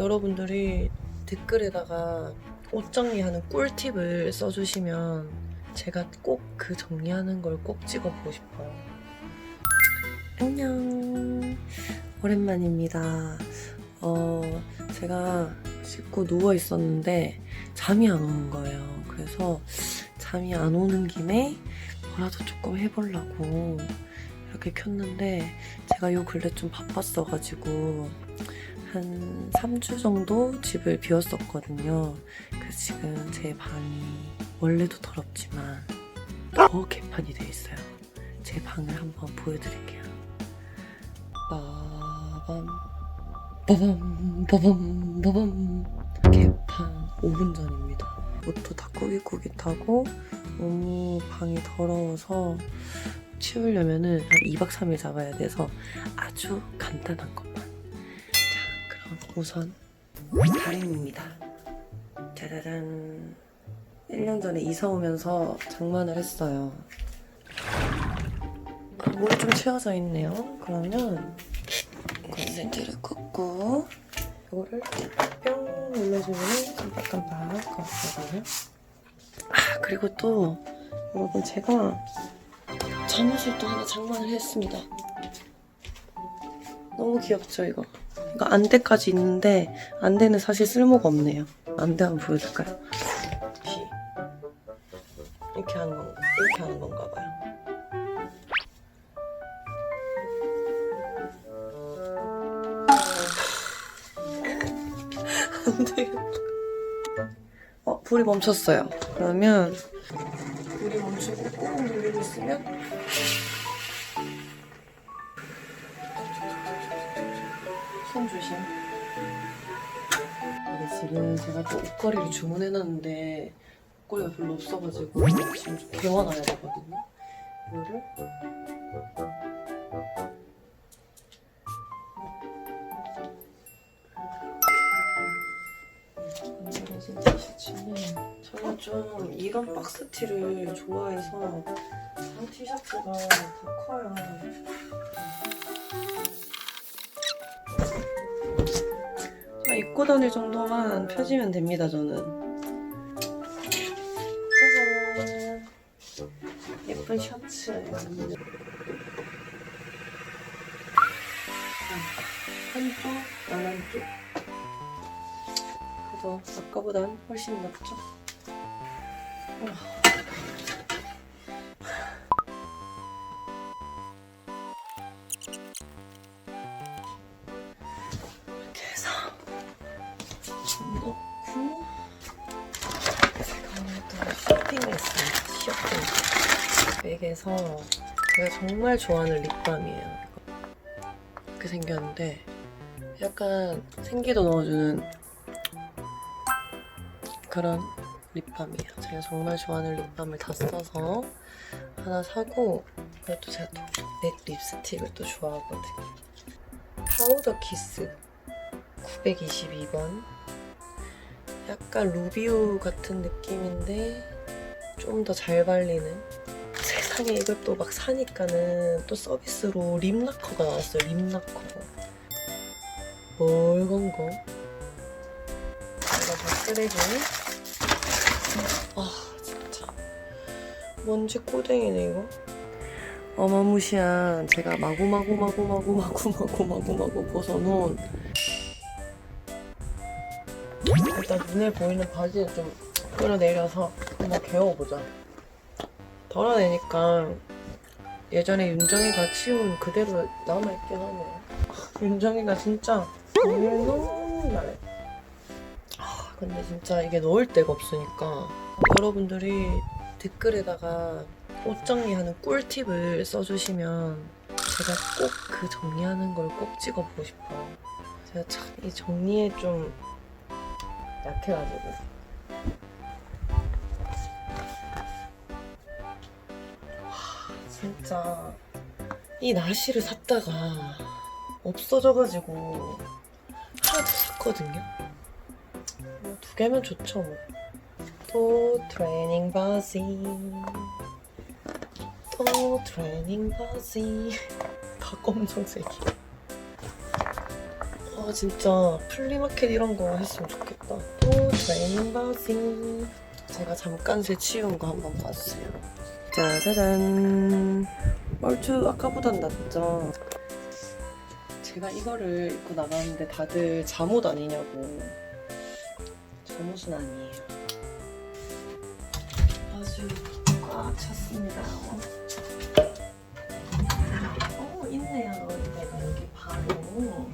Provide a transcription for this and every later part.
여러분들이 댓글에다가 옷 정리하는 꿀팁을 써주시면 제가 꼭 그 정리하는 걸 꼭 찍어보고 싶어요. 안녕. 오랜만입니다. 어, 제가 씻고 누워 있었는데 잠이 안 오는 거예요. 그래서 잠이 안 오는 김에 뭐라도 조금 해보려고 이렇게 켰는데 제가 요 근래 좀 바빴어가지고 한 3주 정도 집을 비웠었거든요. 그래서 지금 제 방이 원래도 더럽지만 더 개판이 되어 있어요. 제 방을 한번 보여드릴게요. 빠밤 빠밤 빠밤 빠밤 개판 5분 전입니다. 옷도 다 꾸깃꾸깃하고 너무 방이 더러워서 치우려면은 한 2박 3일 잡아야 돼서 아주 간단한 것 5선 다림입니다. 짜자잔 1년 전에 이사 오면서 장만을 했어요. 아, 물이 좀 채워져 있네요. 그러면 컨센트를 꽂고 이거를 뿅 눌러주면 깜빡깜빡 거거든요. 아 그리고 또 여러분 제가 잠옷을 또 하나 장만을 했습니다. 너무 귀엽죠 이거? 이거 안대까지 있는데 안대는 사실 쓸모가 없네요. 안대 한번 보여줄까요? 비. 이렇게 하는 건 이렇게 하는 건가 봐요. 안. 어, 불이 멈췄어요. 그러면 불이 멈추고 꾹 누르고 있으면 손 조심. 이게 지금 제가 또 옷걸이를 주문해놨는데 옷걸이가 별로 없어가지고 지금 좀 개워놔야 되거든요. 이거를 진짜 시치는 저는 좀 이런 박스 티를 좋아해서 이 티셔츠가 더 커요. 자, 입고 다닐 정도만 펴지면 됩니다, 저는. 짜잔. 예쁜 셔츠예요. 한쪽, 안 한쪽. 그래도 아까보단 훨씬 낫죠? 백에서 제가 정말 좋아하는 립밤이에요. 이렇게 생겼는데 약간 생기도 넣어주는 그런 립밤이에요. 제가 정말 좋아하는 립밤을 다 써서 하나 사고 그것도 제가 또내 립스틱을 또 좋아하거든요. 파우더 키스 922번 약간 루비오 같은 느낌인데 좀 더 잘 발리는 비슷하게 이걸 또막 사니까는 또 서비스로 립라커가 나왔어요. 립라커 뭘건거 이거 다 쓰레기. 아 진짜 먼지 꼬댕이네 이거. 어마무시한 제가 마구마구 마구 마구 마구 마구 마구 마구 벗어놓은 일단 눈에 보이는 바지를 좀 끌어내려서 한번 개워보자. 덜어내니까 예전에 윤정이가 치운 그대로 남아있긴 하네요 윤정이가 진짜 너무 잘해 아, 근데 진짜 이게 넣을 데가 없으니까 여러분들이 댓글에다가 옷 정리하는 꿀팁을 써주시면 제가 꼭 그 정리하는 걸 꼭 찍어보고 싶어요. 제가 참 이 정리에 좀 약해가지고. 진짜 이 나시를 샀다가 없어져가지고 하나 더 샀거든요. 뭐 두 개면 좋죠 뭐. 또 트레이닝 바지 또 트레이닝 바지 다 검정색이 어, 아 진짜 플리마켓 이런 거 했으면 좋겠다. 또 트레이닝 바우싱. 제가 잠깐 새 치운 거 한번 봐주세요. 짜자잔. 얼추 아까보단 낫죠? 제가 이거를 입고 나가는데 다들 잠옷 아니냐고. 잠옷은 아니에요. 아주 꽉 찼습니다. 어, 있네요. 이때가 여기 바로.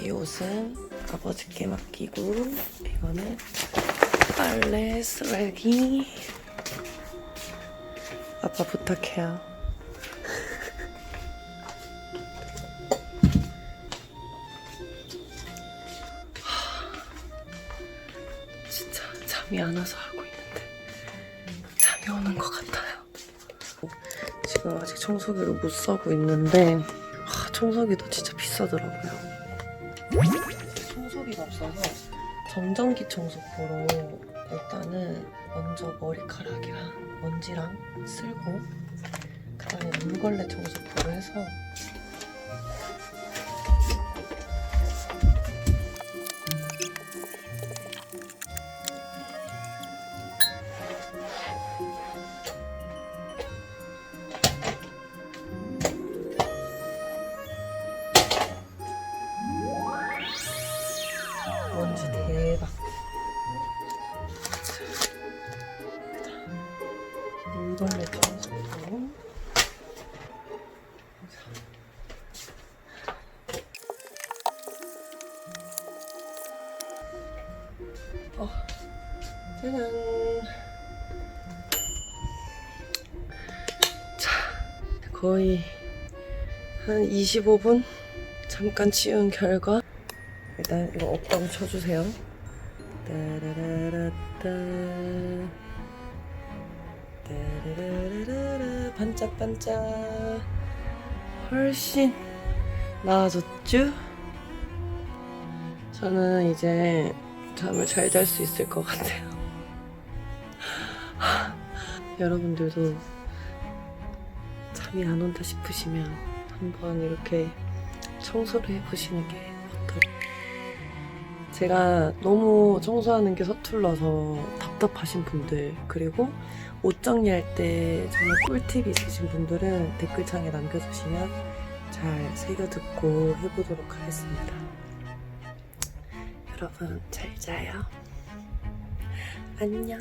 이 옷은 아버지께 맡기고, 이거는 빨래 쓰레기. 아빠 부탁해요. 진짜 잠이 안 와서 하고 있는데 잠이 오는 것 같아요. 지금 아직 청소기를 못 사고 있는데 아, 청소기도 진짜 비싸더라고요. 청소기가 없어서 정전기 청소포로 일단은 먼저 머리카락이랑 먼지랑 쓸고 그 다음에 물걸레 청소포로 해서 먼지 대박. 어, 짜잔. 자, 거의 한 25분 잠깐 치운 결과 일단 이거 없다고 쳐주세요. 따라라라따. 따라라라라. 반짝반짝. 훨씬 나아졌죠? 저는 이제 잠을 잘 잘 수 있을 것 같아요. 여러분들도 잠이 안 온다 싶으시면 한번 이렇게 청소를 해보시는 게 어떨까요? 제가 너무 청소하는 게 서툴러서 답답하신 분들 그리고 옷 정리할 때 정말 꿀팁이 있으신 분들은 댓글창에 남겨주시면 잘 새겨 듣고 해보도록 하겠습니다. 여러분 잘 자요. 안녕.